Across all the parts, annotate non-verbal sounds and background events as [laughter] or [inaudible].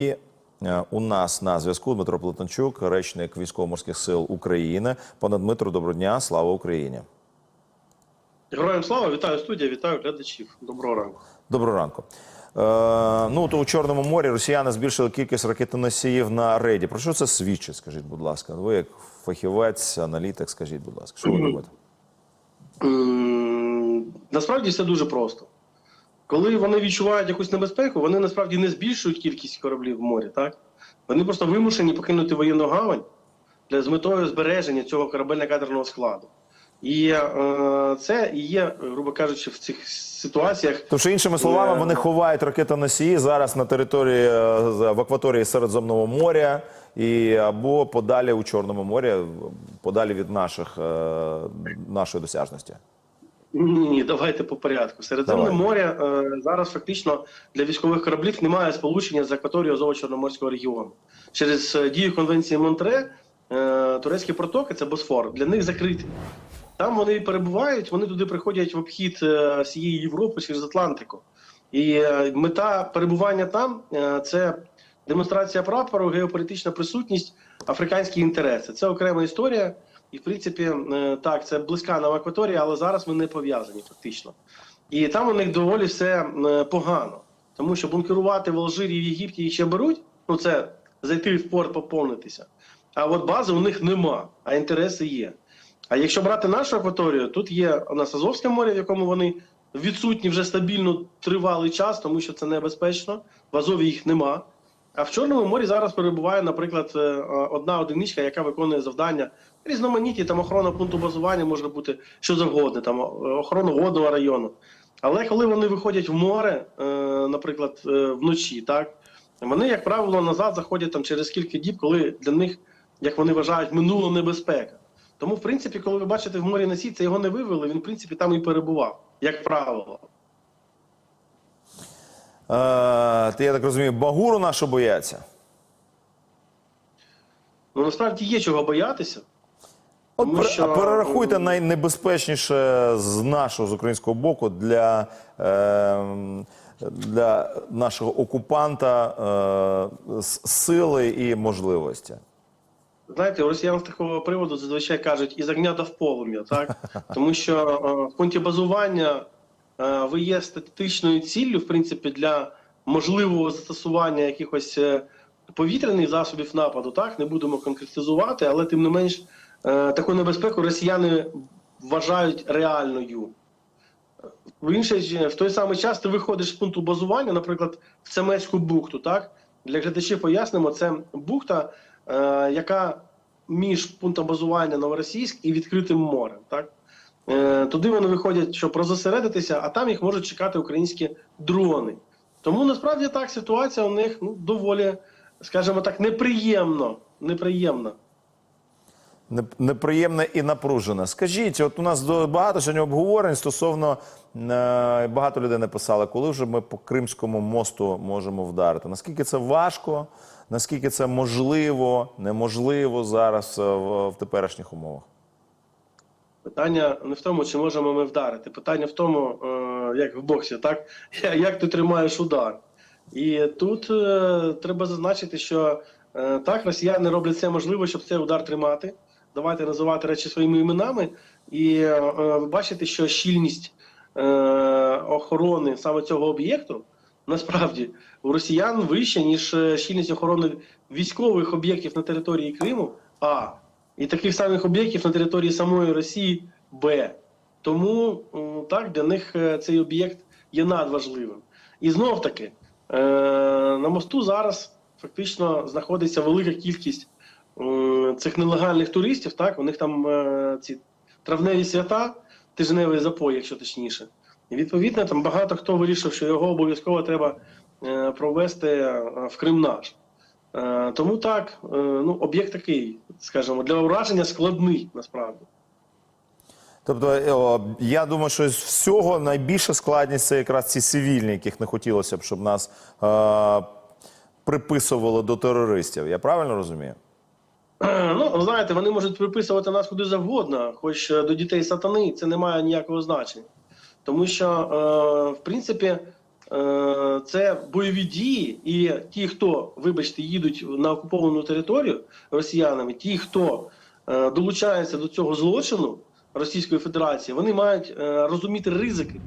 І е, у нас на зв'язку Дмитро Плетенчук, речник військово-морських сил України. Пане Дмитро, доброго дня, слава Україні. Героям слава, вітаю студія, вітаю глядачів. Доброго ранку. Доброго ранку. Е, ну то у Чорному морі росіяни збільшили кількість ракетоносіїв на рейді. Про що це свідчить? Скажіть, будь ласка. Ви як фахівець, аналітик, скажіть, будь ласка, що ви думаєте? Насправді все дуже просто. Коли вони відчувають якусь небезпеку, вони насправді не збільшують кількість кораблів в морі, так? Вони просто вимушені покинути воєнну гавань для з метою збереження цього корабельно-кадерного складу. І е, це і є, грубо кажучи, в цих ситуаціях Тому що іншими словами, Е, вони ховають ракетоносії зараз на території е, в акваторії Середземного моря і або подалі у Чорному морі, подалі від наших е, нашої досяжності. Ні, ні, давайте по порядку. Середземне Давай. море е, зараз фактично для військових кораблів немає сполучення з акваторією Азово-Чорноморського регіону. Через е, дію конвенції Монтре е, турецькі протоки це Босфор, для них закриті. Там вони перебувають, вони туди приходять в обхід е, всієї Європи через Атлантику. І е, мета перебування там е, це демонстрація прапору, геополітична присутність, африканські інтереси. Це окрема історія. І, в принципі, е, так, це близька нам акваторія, але зараз ми не пов'язані фактично. І там у них доволі все е, погано. Тому що бункерувати в Алжирі в Єгипті їх ще беруть, ну це зайти в порт поповнитися. А от бази у них нема, а інтереси є. А якщо брати нашу акваторію, тут є у нас Азовське море, в якому вони відсутні вже стабільно тривалий час, тому що це небезпечно. В Азові їх нема. А в Чорному морі зараз перебуває, наприклад, е, одна одиничка, яка виконує завдання різноманітні, там охорона пункту базування може бути що завгодно, там е, охорона водного району. Але коли вони виходять в море, е, наприклад, вночі, так вони, як правило, назад заходять там через кілька діб, коли для них, як вони вважають, минула небезпека. Тому, в принципі, коли ви бачите в морі носій, це його не вивели, він, в принципі, там і перебував, як правило. Е, ти, я так розумію, Багуру нашу бояться. Ну насправді є чого боятися. От Тому що- а перерахуйте найнебезпечніше з нашого з українського боку для, е, для нашого окупанта е, сили і можливості. Знаєте, у росіян з такого приводу зазвичай кажуть із огня до в полум'я, так? [laughs] Тому що е, в пункті базування ви є статичною ціллю, в принципі, для можливого застосування якихось е, повітряних засобів нападу, так? Не будемо конкретизувати, але тим не менш е, таку небезпеку росіяни вважають реальною. В інший в той самий час ти виходиш з пункту базування, наприклад, в Цемецьку бухту. Так для глядачів пояснимо, це бухта, е, яка між пунктом базування Новоросійськ і відкритим морем. Так е, туди вони виходять, щоб розосередитися, а там їх можуть чекати українські дрони. Тому насправді так ситуація у них ну доволі, скажімо так, неприємно. Неприємна. Не- Неприємне і напружене. Скажіть, от у нас багато сьогодні обговорень стосовно е, багато людей написали, коли вже ми по Кримському мосту можемо вдарити. Наскільки це важко, наскільки це можливо, неможливо зараз е, в теперішніх умовах? Питання не в тому, чи можемо ми вдарити. Питання в тому, е, як в боксі, так як ти тримаєш удар. І тут е, треба зазначити, що е, так росіяни роблять все можливе, щоб цей удар тримати. Давайте називати речі своїми іменами. І ви бачите, що щільність охорони саме цього об'єкту насправді у росіян вища, ніж щільність охорони військових об'єктів на території Криму. А і таких самих об'єктів на території самої Росії Б. Тому так для них е, цей об'єкт є надважливим. І знов таки е, на мосту зараз фактично знаходиться велика кількість цих нелегальних туристів. Так, у них там е, ці травневі свята, тижневий запой, якщо точніше. І відповідно там багато хто вирішив, що його обов'язково треба е, провести е, в Крим наш. Е, Тому так, е, ну, об'єкт такий, скажімо, для ураження складний насправді. Тобто, е, я думаю, що з всього найбільша складність це якраз ці цивільні, яких не хотілося б, щоб нас е, приписували до терористів. Я правильно розумію? Ну, знаєте, вони можуть приписувати нас куди завгодно, хоч до дітей сатани це не має ніякого значення. Тому що, е, в принципі, це бойові дії, і ті, хто, вибачте, їдуть на окуповану територію росіянами, ті, хто е, долучається до цього злочину Російської Федерації, вони мають е, розуміти ризики,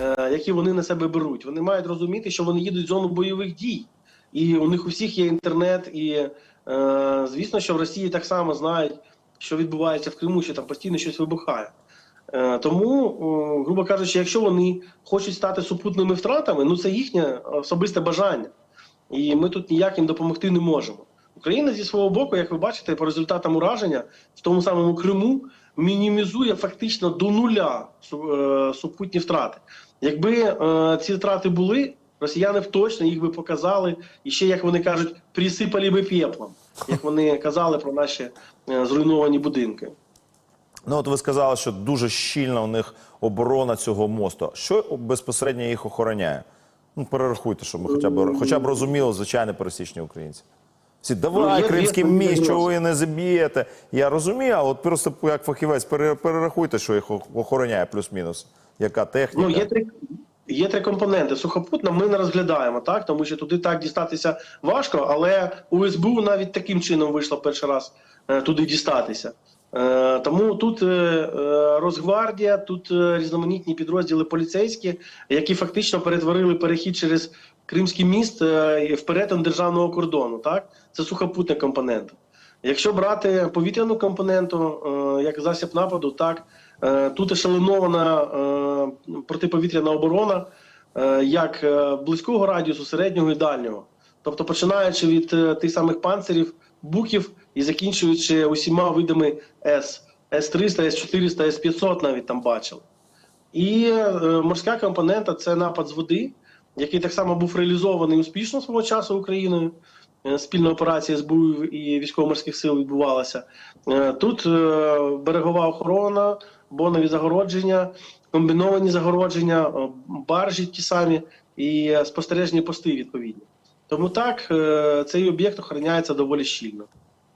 е, які вони на себе беруть. Вони мають розуміти, що вони їдуть в зону бойових дій, і у них у всіх є інтернет, і е, звісно, що в Росії так само знають, що відбувається в Криму, що там постійно щось вибухає. Е, Тому, грубо кажучи, якщо вони хочуть стати супутними втратами, ну це їхнє особисте бажання. І ми тут ніяк їм допомогти не можемо. Україна зі свого боку, як ви бачите, по результатам ураження в тому самому Криму мінімізує фактично до нуля е, супутні втрати. Якби е, ці втрати були, росіяни б точно їх би показали і ще, як вони кажуть, присипали би пеплом, як вони казали про наші зруйновані будинки. Ну, от ви сказали, що дуже щільна у них оборона цього мосту. Що безпосередньо їх охороняє? Ну, перерахуйте, щоб ми хоча б, хоча б розуміли, звичайні пересічні українці. Всі, Ну, давай, є кримський міст, чого ви не заб'єте. Я розумію, а от просто як фахівець пере- перерахуйте, що їх охороняє плюс-мінус. Яка техніка? Ну, є три, є три компоненти. Сухопутна ми не розглядаємо, так? Тому що туди так дістатися важко, але у СБУ навіть таким чином вийшло перший раз е, туди дістатися. Е, тому тут е, е, Росгвардія, тут різноманітні підрозділи поліцейські, які фактично перетворили перехід через Кримський міст в перетин державного кордону. Так? Це сухопутний компонент. Якщо брати повітряну компоненту, як засіб нападу, так тут ешелонована е, протиповітряна оборона як близького радіусу, середнього і дальнього. Тобто починаючи від тих самих панцирів, буків і закінчуючи усіма видами С, С-300, С-400, С-500 навіть там бачили. І е, морська компонента це напад з води, який так само був реалізований успішно свого часу Україною. Е, Спільна операція СБУ і військово-морських сил відбувалася. Е, Тут берегова охорона, бонові загородження, комбіновані загородження, баржі ті самі і спостережні пости відповідні. Тому так цей об'єкт охороняється доволі щільно.